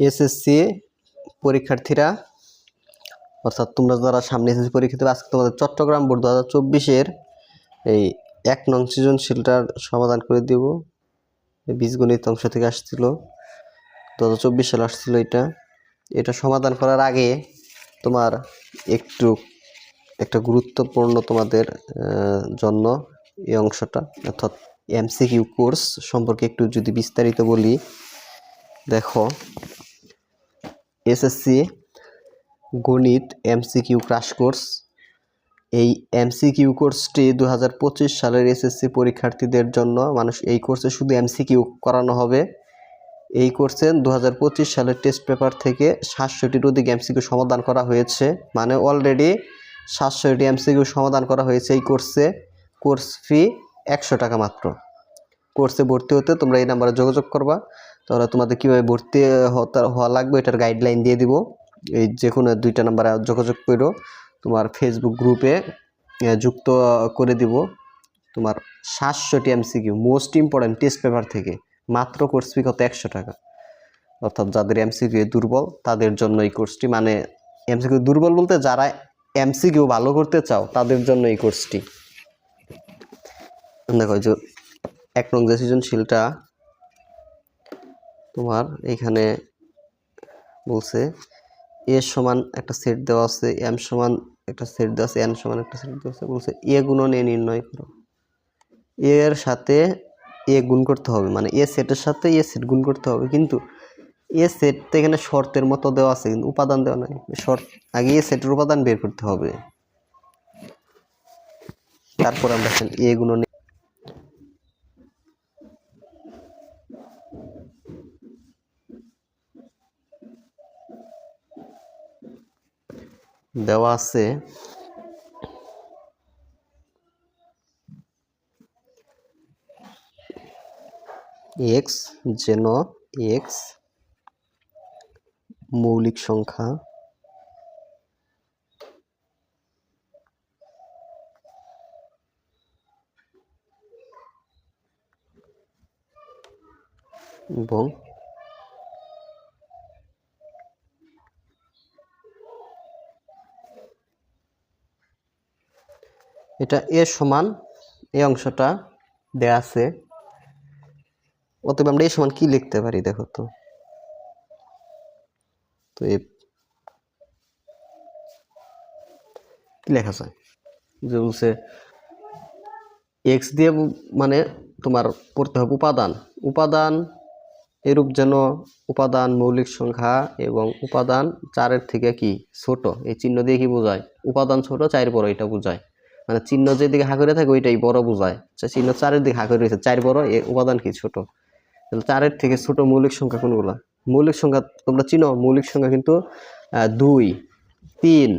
SSC পরীক্ষার্থীরা, অর্থাৎ তোমরা যারা সামনে এসএসসি পরীক্ষা দেবে, আজকে তোমাদের চট্টগ্রাম বোর্ড দু হাজার চব্বিশের এই এক নং সৃজনশীলটার সমাধান করে দিব। বীজগণিত অংশ থেকে আসছিল দু হাজার চব্বিশ সালে আসছিল এটা। এটা সমাধান করার আগে তোমার একটু, একটা গুরুত্বপূর্ণ তোমাদের জন্য এই অংশটা, অর্থাৎ এমসিকিউ কোর্স সম্পর্কে একটু যদি বিস্তারিত বলি, দেখো এসএসসি, গণিত, এমসিকিউ ক্রাশ কোর্স এই এমসিকিউ কোর্সটি দু হাজার পঁচিশ সালের এসএসসি পরীক্ষার্থীদের জন্য মানুষ এই কোর্সে শুধু এমসিকিউ করানো হবে। এই কোর্সে দু হাজার পঁচিশ সালের টেস্ট পেপার থেকে সাতশোটির অধিক এমসিকিউ সমাধান করা হয়েছে। মানে অলরেডি সাতশোটি এমসিকিউ সমাধান করা হয়েছে এই কোর্সে কোর্স ফি একশো টাকা মাত্র। কোর্সে ভর্তি হতে তোমরা এই নাম্বারে যোগাযোগ করবা। তাহলে তোমাদের কীভাবে ভর্তি হওয়া লাগবে এটার গাইডলাইন দিয়ে দিব। এই যে কোনো দুইটা নাম্বারে যোগাযোগ করো, তোমার ফেসবুক গ্রুপে যুক্ত করে দিব। তোমার সাতশোটি MCQ most important test paper থেকে, মাত্র কোর্স ফি কত? একশো টাকা। অর্থাৎ যাদের এমসিকিউ দুর্বল, তাদের জন্য এই কোর্সটি মানে এমসিকিউ দুর্বল বলতে যারা এমসিকিউ ভালো করতে চাও, তাদের জন্য এই কোর্সটি দেখো যে, এক নং যে সৃজনশীলটা তোমার এখানে বলছে এ সমান একটা সেট দেওয়া আছে, এম সমান একটা সেট দেওয়া আছে, এন সমান একটা সেট দেওয়া আছে, বলছে এ গুণন এ নির্ণয় করো। এর সাথে এ গুণ করতে হবে মানে এ সেটের সাথে এ সেট গুণ করতে হবে, কিন্তু এ সেট তো এখানে শর্তের মতো দেওয়া আছে, কিন্তু উপাদান দেওয়া নাই। শর্ত, আগে এ সেটের উপাদান বের করতে হবে। তারপর আমরা এ গুণন দেওয়া আছে। এক্স যেন এক্স মৌলিক সংখ্যা এবং এটা এ সমান এই অংশটা দেয়া আছে। অতএব আমরা এ সমান কি লিখতে পারি দেখো তো? তো এ কি লেখা যায় যে বলছে এক্স দিয়ে মানে তোমার পড়তে হবে উপাদান। উপাদান এরূপ যেন উপাদান মৌলিক সংখ্যা এবং উপাদান চারের থেকে কি? ছোট। এই চিহ্ন দিয়ে কি বোঝায়? উপাদান ছোট চার বড়, এটা বোঝায়। মানে চিহ্ন যেদিকে হা করে থাকে ওইটাই বড় বোঝায়। আচ্ছা, চিহ্ন চারের দিকে হা করে রয়েছে। চার বড় এ উপাদান কি? ছোট। তাহলে চারের থেকে ছোট মৌলিক সংখ্যা কোনগুলো? মৌলিক সংখ্যা তোমরা চিনো? মৌলিক সংখ্যা কিন্তু দুই তিন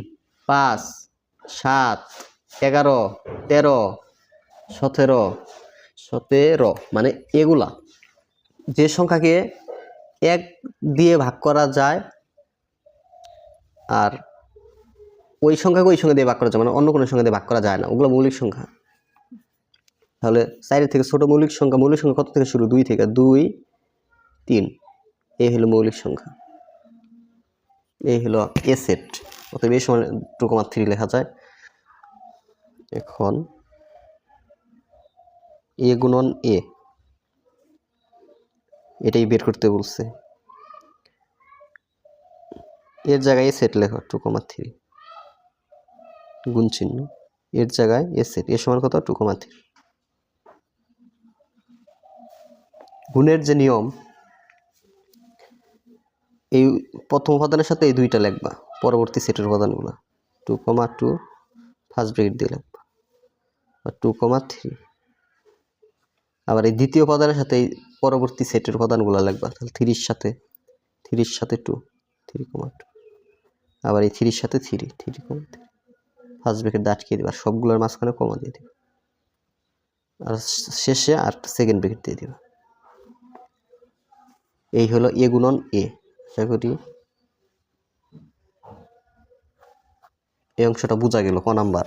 পাঁচ সাত এগারো তেরো সতেরো সতেরো। মানে এগুলা। যে সংখ্যাকে এক দিয়ে ভাগ করা যায় আর ওই সংখ্যাকে ওই সংখ্যা দিয়ে ভাগ করা যায় মানে অন্য কোনো সংখ্যা দিয়ে ভাগ করা যায় না, ওগুলো মৌলিক সংখ্যা। তাহলে চারের থেকে ছোট মৌলিক সংখ্যা মৌলিক সংখ্যা কত থেকে শুরু? দুই থেকে, দুই, তিন। এই হলো মৌলিক সংখ্যা। এই হলো এ সেট অতএব এই সময় টু কমা থ্রি লেখা যায়। এখন এ গুণন এ এটাই বের করতে বলছে। এর জায়গায় সেট লেখো টু কমা থ্রি গুণ চিহ্ন। এর জায়গায় এ সেট। এর সমান কত? টু কমা থ্রি গুণের যে নিয়ম, এই প্রথম উপাদানের সাথে এই দুইটা লিখবা, পরবর্তী সেটের উপাদানগুলো। Two comma two first bracket দিয়ে লিখবা। আর টু কমা থ্রি আবার এই দ্বিতীয় উপাদানের সাথে এই পরবর্তী সেটের উপাদানগুলো লিখবা। তাহলে থ্রির সাথে থ্রির সাথে টু থ্রি কমা টু আবার এই থ্রির সাথে three three comma three first bracket দিয়ে আটকে দিবা সবগুলোর মাঝখানে কমা দিয়ে দিবা। আর শেষে আর সেকেন্ড ব্রেকেট দিয়ে দিবা। এই হলো এ গুণন এ আশা করি এই অংশটা বোঝা গেল, ক নাম্বার?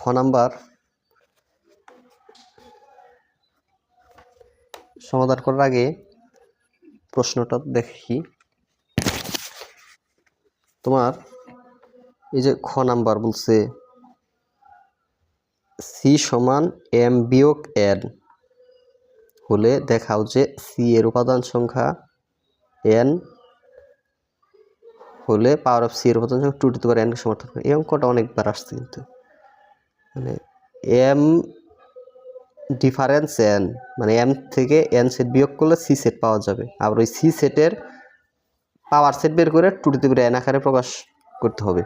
খ নাম্বার সমাধান করার আগে প্রশ্নটা দেখি। তোমার এই যে খ নাম্বার বলছে সি সমান এম বিয়োগ এন হলে দেখাও যে সি এর উপাদান সংখ্যা এন হলে পাওয়ার অফ সি এর উপাদান সংখ্যা টু টু পাওয়ার এনকে সমর্থন করে। এই অঙ্কটা অনেকবার আসছে কিন্তু। মানে এম ডিফারেন্স এন মানে এম থেকে এন সেট বিয়োগ করলে সি সেট পাওয়া যাবে। আবার ওই সি সেটের পাওয়ার সেট বের করে টু টু পাওয়ার এন আকারে প্রকাশ করতে হবে।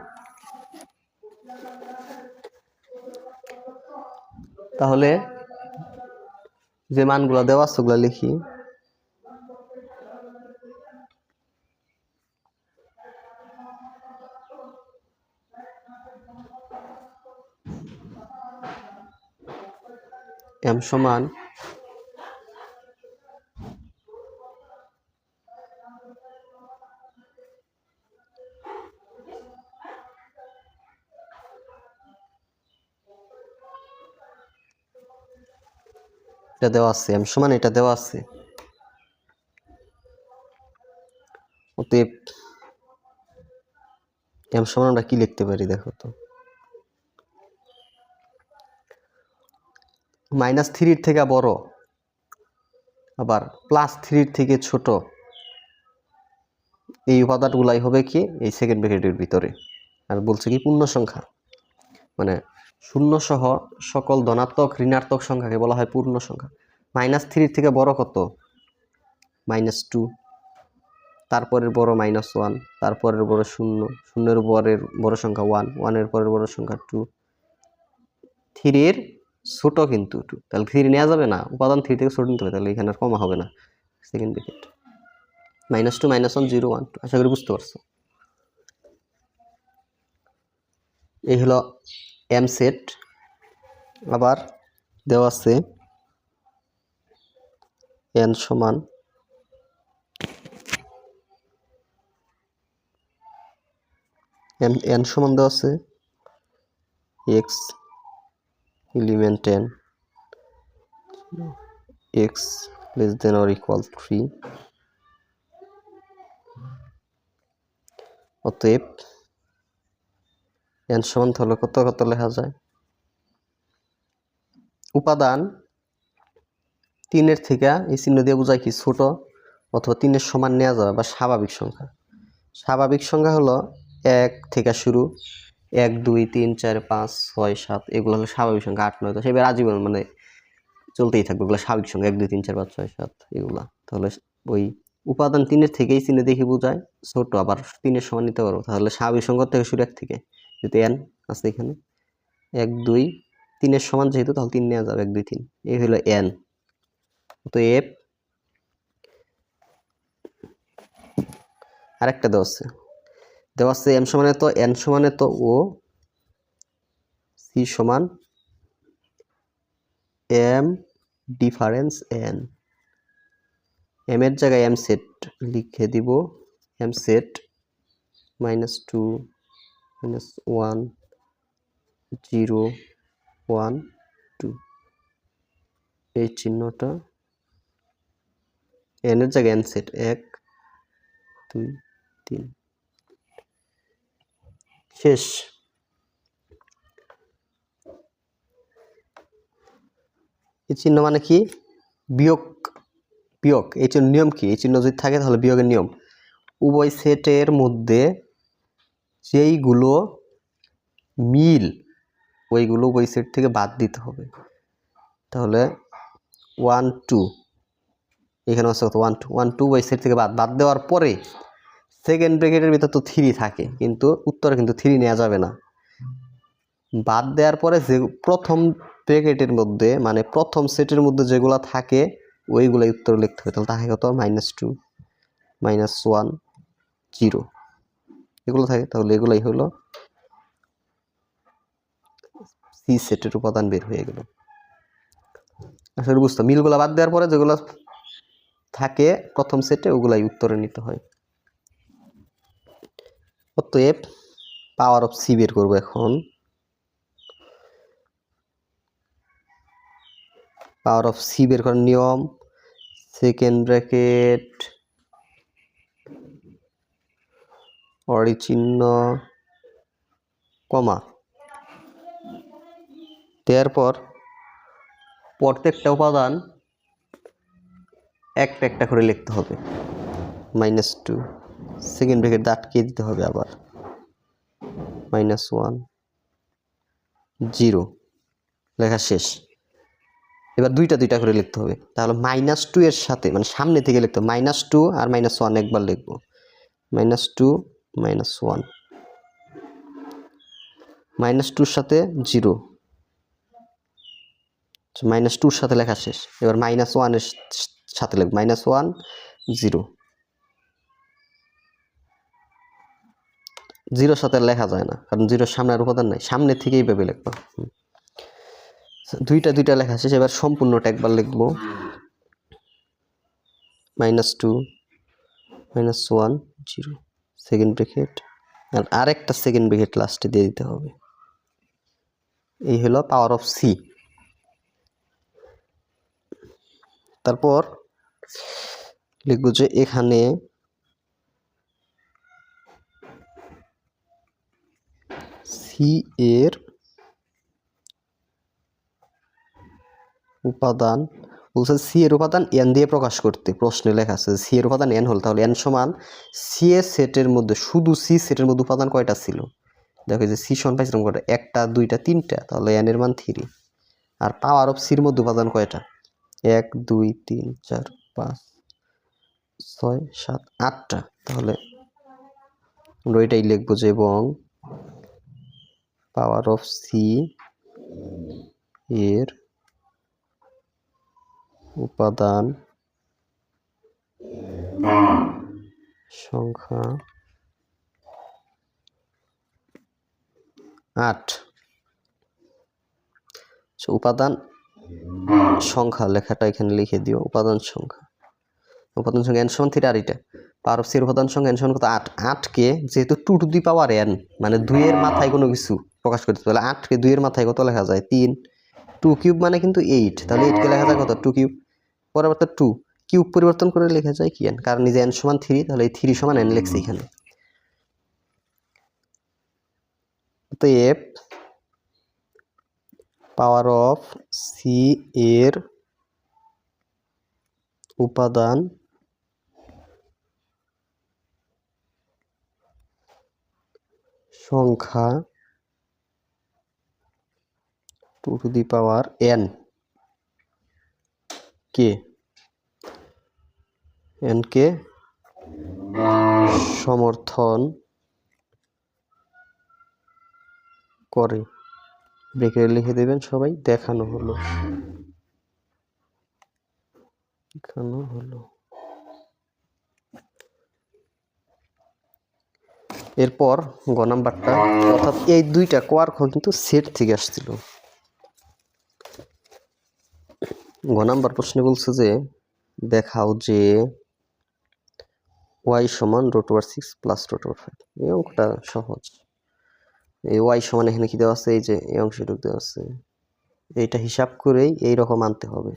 তাহলে যে মানগুলো দেওয়া আছে ওগুলো লিখি। এম সমান এটা দেওয়া আছে এম সমান এটা দেওয়া আছে। অতএব এম সমান আমরা কি লিখতে পারি দেখো তো? মাইনাস থ্রির থেকে বড়, আবার প্লাস থ্রির থেকে ছোট। এই উপাদানগুলাই হবে কি? এই সেকেন্ড ব্র্যাকেটের ভিতরে। আর বলছে কি পূর্ণ সংখ্যা মানে শূন্য সহ সকল ধনাত্মক, ঋণাত্মক সংখ্যাকে বলা হয় পূর্ণ সংখ্যা। মাইনাস থ্রির থেকে বড় কত? Minus two. তারপরের বড় মাইনাস ওয়ান, তারপরের বড় শূন্য, শূন্যের পরের বড় সংখ্যা ওয়ান, ওয়ানের পরের বড় সংখ্যা টু। থ্রির ছোটো কিন্তু টু। তাহলে থ্রি নেওয়া যাবে না? উপাদান থ্রি থেকে ছোট নিতে হবে, তাহলে এখানে আর কমা হবে না। Second bracket minus two, minus one, zero, one, two. আশা করি বুঝতে পারছ। এই হলো এম সেট, আবার দেওয়া আছে এন সমান। এন এন সমান দেওয়া আছে X element 10 x less than or equal 3 অতএব n সমান তাহলে কত কত লেখা যায়? উপাদান তিনের থেকে এই চিহ্ন দিয়ে বোঝায় কি ছোট অথবা তিনের সমান নেওয়া যাবে বা স্বাভাবিক সংখ্যা। স্বাভাবিক সংখ্যা হলো এক থেকে শুরু, এক, দুই, তিন, চার, পাঁচ, ছয়, সাত, এগুলো হলো স্বাভাবিক সংখ্যা, আট, নয়, দশ, এবার আজীবন মানে চলতেই থাকবে, এগুলো স্বাভাবিক সংখ্যা, এক, দুই, তিন, চার, পাঁচ, ছয়, সাত, এগুলা। তাহলে ওই উপাদান তিনের থেকেই চিহ্নে দেখে বোঝায় ছোট, আবার তিনের সমান নিতে পারব, তাহলে স্বাভাবিক সংখ্যা থেকে শুরু এক থেকে। যেহেতু এন আছে এখানে, এক, দুই, তিনের সমান যেহেতু, তাহলে তিন নেওয়া যাবে, এক, দুই, তিন। এই হলো এন তো এফ আরেকটা দেওয়া আছে। দেওয়া আছে এম সমানে তো এন সমানে তো ও সি সমান এম ডিফারেন্স এন এম এর জায়গায় এম সেট লিখে দিব M set minus two minus one zero one two এই চিহ্নটা এন এর জায়গায় এন সেট এক, দুই, তিন। শেষ। এই চিহ্ন মানে কি? বিয়োগ বিয়োগ। এই চিহ্ন নিয়ম কি? এই চিহ্ন যদি থাকে তাহলে বিয়োগের নিয়ম। উভয় সেটের মধ্যে যেইগুলো মিল, ওইগুলো ওই সেট থেকে বাদ দিতে হবে। তাহলে ওয়ান টু এখানে কত? ওয়ান টু ওয়ান টু ওই সেট থেকে বাদ বাদ দেওয়ার পরে সেকেন্ড ব্রেকেটের ভিতর তো থ্রি থাকে, কিন্তু উত্তরে কিন্তু থ্রি নেওয়া যাবে না। বাদ দেওয়ার পরে যে প্রথম ব্র্যাকেটের মধ্যে মানে প্রথম সেটের মধ্যে যেগুলো থাকে, ওইগুলাই উত্তর লিখতে হবে। তাহলে থাকে কত? Minus two minus one zero এগুলো থাকে, তাহলে এগুলাই হলো সি সেটের উপাদান বের হয়ে গেল। আসলে বুঝতো মিলগুলো বাদ দেওয়ার পরে যেগুলো থাকে প্রথম সেটে ওগুলাই উত্তরে নিতে হয়। অতএব পাওয়ার অফ সি বের করব এখন। পাওয়ার অফ সি বের করার নিয়ম সেকেন্ড ব্র্যাকেট অরি চিহ্ন কমা। দেওয়ার পর প্রত্যেকটা উপাদান একটা একটা করে লিখতে হবে। মাইনাস টু সেকেন্ড ব্রেকেট আটকে দিতে হবে আবার। মাইনাস ওয়ান জিরো লেখা শেষ। এবার দুইটা দুইটা করে লিখতে হবে। তাহলে মাইনাস টু এর সাথে মানে সামনে থেকে লিখতে হবে। মাইনাস টু আর মাইনাস ওয়ান একবার লিখব। Minus two minus one minus টুর সাথে জিরো মাইনাস টুর সাথে লেখা শেষ। এবার মাইনাস ওয়ানের সাথে লিখব। মাইনাস ওয়ান জিরো জিরোর সাথে লেখা যায় না। কারণ জিরোর সামনে আর উপাদান নাই। সামনে থেকেই ভেবে লিখব। দুইটা দুইটা লেখা শেষ। এবার সম্পূর্ণটা একবার লিখব। Minus two minus one zero second bracket আর আরেকটা সেকেন্ড ব্রেকেট লাস্টে দিয়ে দিতে হবে। এই হলো পাওয়ার অফ সি তারপর লিখব যে এখানে সি এর উপাদান বলছে সি এর উপাদান এন দিয়ে প্রকাশ করতে। প্রশ্নে লেখা আছে সি এর উপাদান এন হল, তাহলে এন সমান সি এ সেটের মধ্যে, শুধু সি সেটের মধ্যে উপাদান কয়টা ছিল? দেখো যে সি সমান পাইছিলাম কয়টা? একটা, দুইটা, তিনটা, তাহলে এন এর মান থ্রি আর পাওয়ার অফ সির মধ্যে উপাদান কয়টা? এক, দুই, তিন, চার, পাঁচ, ছয়, সাত, আটটা। তাহলে আমরা ওইটাই লিখব যে এবং পাওয়ার অফ সি এর উপাদান সংখ্যা আট। আচ্ছা, উপাদান সংখ্যা লেখাটা এখানে লিখে দিও উপাদান সংখ্যা। উপাদান সংখ্যা এন সমান থ্রি আর এটা। সির উপাদান সংখ্যা এন সমান কত? আট। আটকে যেহেতু two to the power n মানে দুইয়ের মাথায় কোনো কিছু প্রকাশ করতে তাহলে আটকে দুইয়ের মাথায় কত লেখা যায়? তিন। টু কিউব মানে কিন্তু এইট তাহলে এইটকে লেখা যায় কত? টু কিউব পরবর্তী টু কিউব পরিবর্তন করে লেখা যায় কি এন কারণ যে এন সমান থ্রি তাহলে এই থ্রি সমান এন লিখছি এখানে। অতএব পাওয়ার অফ সি এর উপাদান সংখ্যা two to the power n K? N কে? সমর্থন করে। ব্রেকের লিখে দেবেন সবাই, দেখানো হলো। দেখানো হলো। এরপর গ নাম্বারটা, অর্থাৎ এই দুইটা কোয়ার্ক কিন্তু সেট থেকে আসছিল। গ নাম্বার প্রশ্নে বলছে যে, দেখাও যে ওয়াই সমান root over six plus root over five এই অঙ্কটা সহজ। এই ওয়াই সমান এখানে কি দেওয়া আছে? এই যে, এই অংশটুকু দেওয়া আছে। এইটা হিসাব করেই এই রকম আনতে হবে।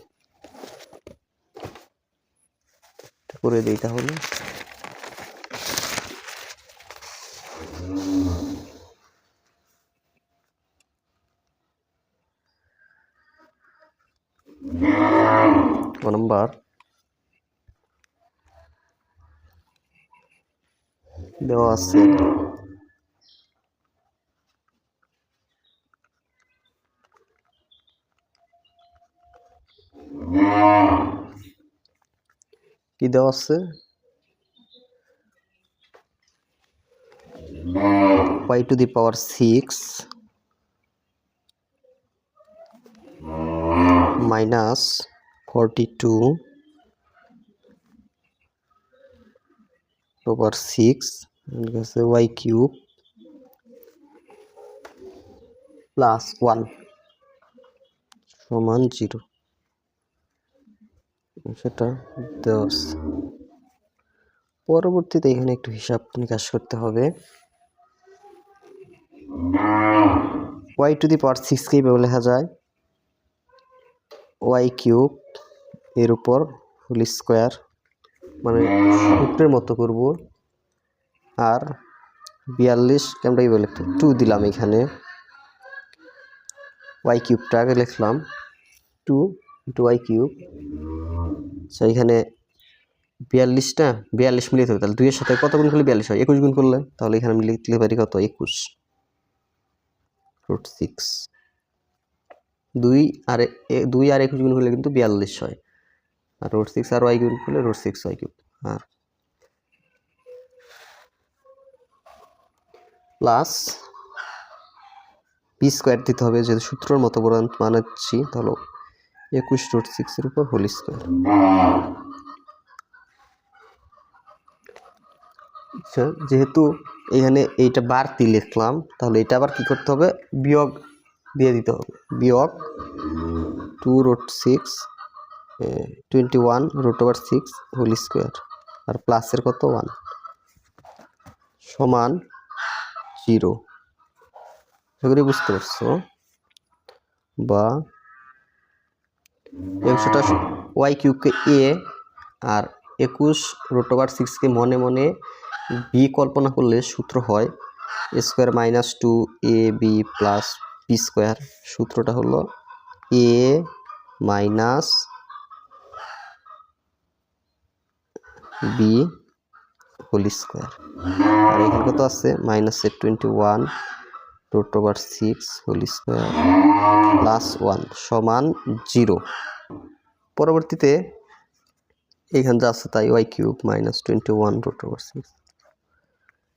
করে দিই তাহলে ক নাম্বার দেওয়া আছে কি দেওয়া আছে y to the power 6 minus 42 over 6 and গেছে y cube plus 1 সমান 0 সেটা দেওয়া আছে। পরবর্তীতে এখানে একটু হিসাব নিকাশ করতে হবে। ওয়াই টু দি পাওয়ার সিক্সকে এইভাবে লেখা যায়। ওয়াই কিউব এর উপর হোল স্কোয়ার মানে সূত্রের মতো করব। আর বিয়াল্লিশ আমরা এইভাবে লিখতে টু দিলাম এখানে। ওয়াই কিউবটা আগে লিখলাম। Two into y cube. আচ্ছা এখানে বিয়াল্লিশটা, বিয়াল্লিশ মিলিয়ে হবে। তাহলে দুইয়ের সাথে কত গুণ করলে বিয়াল্লিশ হয়? একুশ গুণ করলে। তাহলে এখানে আমি লিখতে পারি কত? একুশ। রুট সিক্স দুই আর দুই আর একুশ গুণ করলে কিন্তু বিয়াল্লিশ হয়। আর রোড সিক্স আর ওয়াই গুণ করলে রোড সিক্স ওয়াই কিউব আর প্লাস পি স্কোয়ার দিতে হবে, যেহেতু সূত্রের মতো বরান বানাচ্ছি, তাহলে একুশ রোড সিক্সের উপর হোল স্কোয়ার আচ্ছা যেহেতু এখানে এইটা বাড়তি লিখলাম, তাহলে এটা আবার কি করতে হবে? বিয়োগ দিয়ে দিতে হবে। বিয়োগ two root six twenty one root over six whole square আর প্লাসের কত? ওয়ান সমান জিরো এগুলি বুঝতে পারছ? বা একশোটা ওয়াই কিউবকে এ আর একুশ রুট ওভার সিক্সকে মনে মনে বি কল্পনা করলে সূত্র হয় square minus two a b plus b square সূত্রটা হলো a minus b whole square আর এখানে কত আছে? Minus twenty one root over six whole square plus one সমান জিরো পরবর্তীতে এখানে যা আছে তাই y cube minus twenty one root over six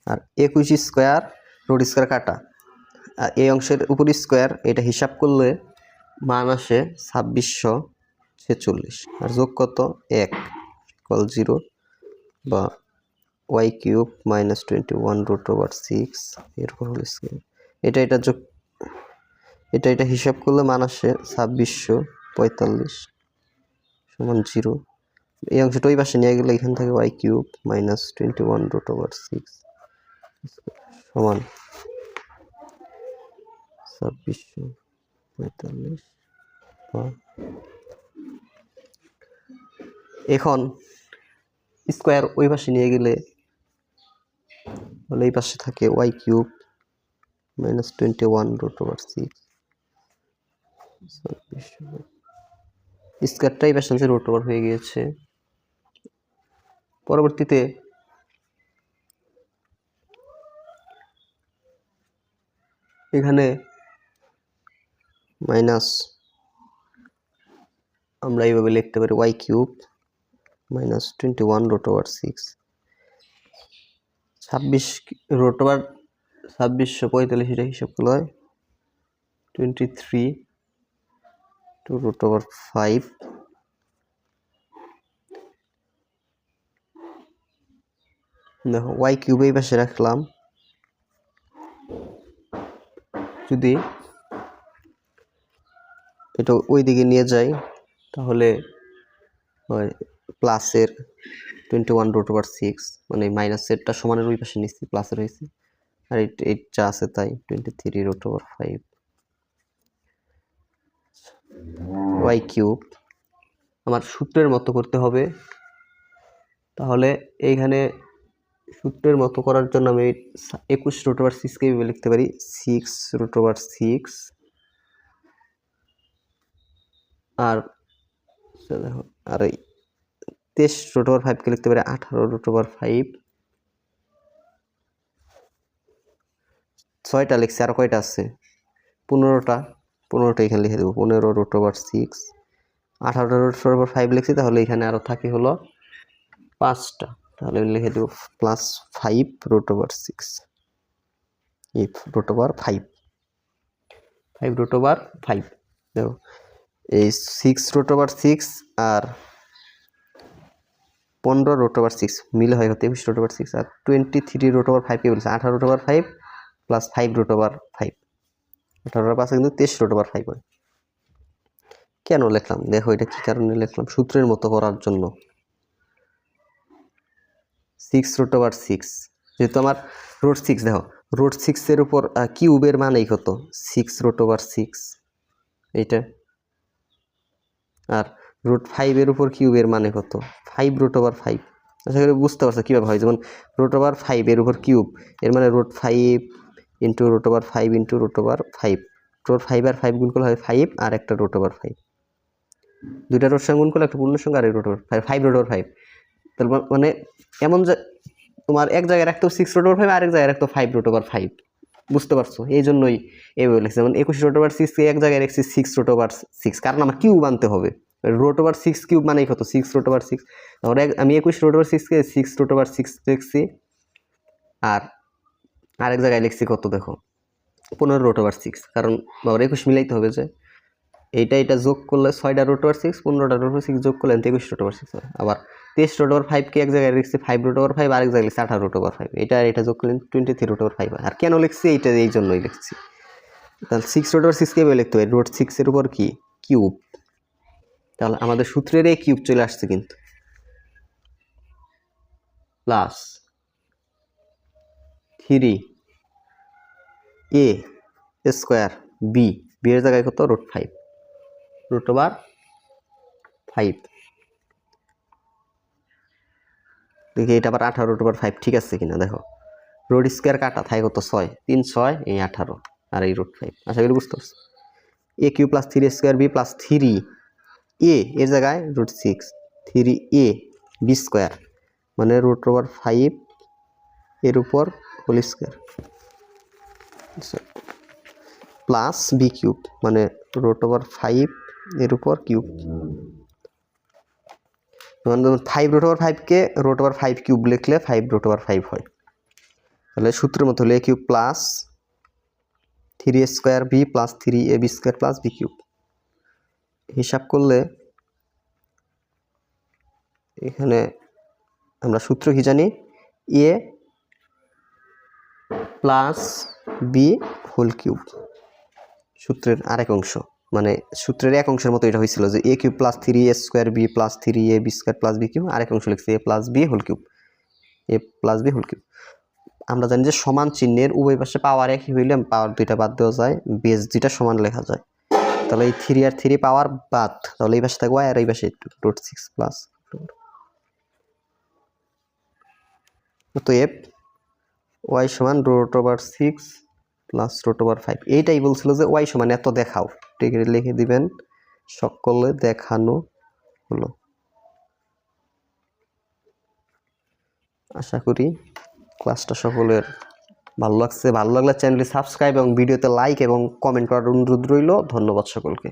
আর একুশ স্কোয়ার রুট স্কোয়ার কাটা। এই অংশের উপর স্কোয়ার এটা হিসাব করলে মান আসে ছাব্বিশশো ছেচল্লিশ। আর যোগ কত? এক কল জিরো বা y cube minus twenty one root over six এরকম হল স্কোয়ার এটা এটা যোগ, এটা এটা হিসাব করলে মান আসে ছাব্বিশশো পঁয়তাল্লিশ সমান জিরো এই অংশটা ওই পাশে নিয়ে গেলে এখান থেকে y cube minus twenty one root over six সমান ছাব্বিশশো পঁয়তাল্লিশ এখন স্কোয়ার ওই পাশে নিয়ে গেলে তাহলে এই পাশে থাকে y cube minus twenty one root over six স্কোয়ারটা এই পাশে নিচে রুট ওভার হয়ে গিয়েছে। পরবর্তীতে এখানে মাইনাস আমরা এইভাবে লিখতে পারি y cube minus twenty one root over six ছাব্বিশ রোট ওভার ছাব্বিশশো পঁয়তাল্লিশ এটা হিসাব করলে হয়। Twenty three two root over five দেখো ওয়াই কিউব এই পাশে রাখলাম। যদি এটা ওই দিকে নিয়ে যাই, তাহলে প্লাসের twenty one root over six মানে মাইনাসেরটা সমানের ওই পাশে নিচ্ছি প্লাসের হয়েছে আর এইট এইটটা আছে তাই twenty three root over five y cube আমার সূত্রের মতো করতে হবে। তাহলে এইখানে সূত্রের মতো করার জন্য আমি একুশ রুট ওভার সিক্সকে লিখতে পারি সিক্স রুট ওভার সিক্স আর আচ্ছা দেখো, আর এই তেইশ রুট ওভার ফাইভকে লিখতে পারি, আঠারো রুট ওভার ফাইভ ছয়টা লিখছি, আর কয়টা আছে? পনেরোটা পনেরোটা এখানে লিখে দেবো, পনেরো রুট ওভার সিক্স আঠারোটা রুট ওভার ফাইভ লিখছি, তাহলে এখানে আরও থাকে হলো পাঁচটা। তাহলে লিখে দেবো plus five root over six এই root over five five root over five দেখো এই সিক্স রুট ওভার সিক্স আর পনেরো রুট ওভার সিক্স মিলে হয় তেইশ রুট ওভার সিক্স আর টোয়েন্টি থ্রি রুট ওভার ফাইভকে বলছে আঠারো root over five plus five root over five আঠারোর পাশে কিন্তু তেইশ রুট ওভার ফাইভ হয় কেন লিখলাম দেখো এটা কী কারণে লিখলাম সূত্রের মতো করার জন্য সিক্স রুট ওভার সিক্স যেহেতু আমার রুট সিক্স দেখো রুট সিক্সের উপর কিউবের মানেই কত সিক্স রুট ওভার সিক্স এইটা আর রুট ফাইভের উপর কিউবের মানে কত ফাইভ রুট ওভার ফাইভ আশা করি বুঝতে পারছ কীভাবে হয় যেমন রুট ওভার ফাইভের উপর কিউব এর মানে root five into root over five into root over five root five আর ফাইভ গুণ করলে হয় ফাইভ আর একটা রুট ওভার ফাইভ দুইটা রোড সঙ্গে গুণ করলে একটা পূর্ণ সংখ্যা আর root over five five root over five মা- মানে এমন যে তোমার এক জায়গায় রাখতো সিক্স রুট ওভার ফাইভ আরেক জায়গায় রাখতো ফাইভ রুট ওভার ফাইভ বুঝতে পারছ? এই জন্যই এইভাবে লিখছি। যেমন একুশ রোটোভার সিক্সকে এক জায়গায় রেখেছি সিক্স রোটোভার সিক্স কারণ আমার কিউব আনতে হবে। রোটোভার সিক্স কিউব মানেই কত? সিক্স রোটোভার সিক্স তারপরে আমি একুশ রোটোভার সিক্সকে সিক্স রুট ওভার সিক্স লিখছি আর আরেক জায়গায় লিখছি কত দেখো? পনেরো রোটোভার সিক্স কারণ বাবার একুশ মিলাইতে হবে যে। এইটা এটা যোগ করলে ছয়টা রুট ওভার সিক্স পনেরোটা রুট ওভার সিক্স যোগ করলেন তেইশ রুট ওভার সিক্স আবার তেইশ রুট ওভার ফাইভকে এক জায়গায় লিখছি ফাইভ রুট ওভার ফাইভ আরেক জায়গায় লিখছি আঠারো রুট ওভার ফাইভ এটা এটা যোগ করলেন twenty three root over five আর কেন লিখছি? এইটা এই জন্যই লিখছি। তাহলে সিক্স রুট ওভার সিক্স কীভাবে লিখতে হবে? রুট সিক্সের উপর কি? কিউব তাহলে আমাদের সূত্রের এই কিউব চলে আসছে কিন্তু। Plus three a square b b এর জায়গায় কত? Root five root over five দেখি এটা আবার আঠারো রুট ওভার ফাইভ ঠিক আছে কিনা, দেখো। রোড স্কোয়ার কাটা থাকে কত? ছয়। তিন, ছয়, এই আঠারো, আর এই রুট ফাইভ আশা করি বুঝতে পারছ। A cube plus three square b plus three a এর জায়গায় root six three a b square মানে রুট ওভার ফাইভ এর উপর whole square plus b cube মানে রুট ওভার ফাইভ এর উপর কিউব ফাইভ রুট ওভার ফাইভকে রুট ওভার ফাইভ কিউব লিখলে ফাইভ রুট ওভার ফাইভ হয়। তাহলে সূত্রের মতো হলে a cube plus three a square b plus three a b square plus b cube হিসাব করলে এখানে আমরা সূত্র কি জানি? A plus b whole cube সূত্রের আরেক অংশ। মানে সূত্রের এক অংশের মতো এটা হয়েছিল যে a cube plus three a square b plus three a b square plus b cube আরেক অংশ লিখছে a plus b whole cube a plus b whole cube আমরা জানি যে সমান চিহ্নের উভয় পাশে পাওয়ার একই হইলে পাওয়ার দুইটা বাদ দেওয়া যায় বেস দুইটা সমান লেখা যায়। তাহলে এই থ্রি আর থ্রি পাওয়ার বাদ, তাহলে এই পাশে থাকবে আর এই পাশে রুট সিক্স প্লাস তো অতএব ওয়াই সমান root over six plus root over five এইটাই বলছিল যে ওয়াই সমান এত দেখাও। ঠিক লিখে দিবেন। সকলে দেখানো হলো। আশা করি ক্লাসটা সকলের ভালো লাগছে। ভালো লাগলে চ্যানেলটি সাবস্ক্রাইব এবং ভিডিওতে লাইক এবং কমেন্ট করার অনুরোধ রইল। ধন্যবাদ সকলকে।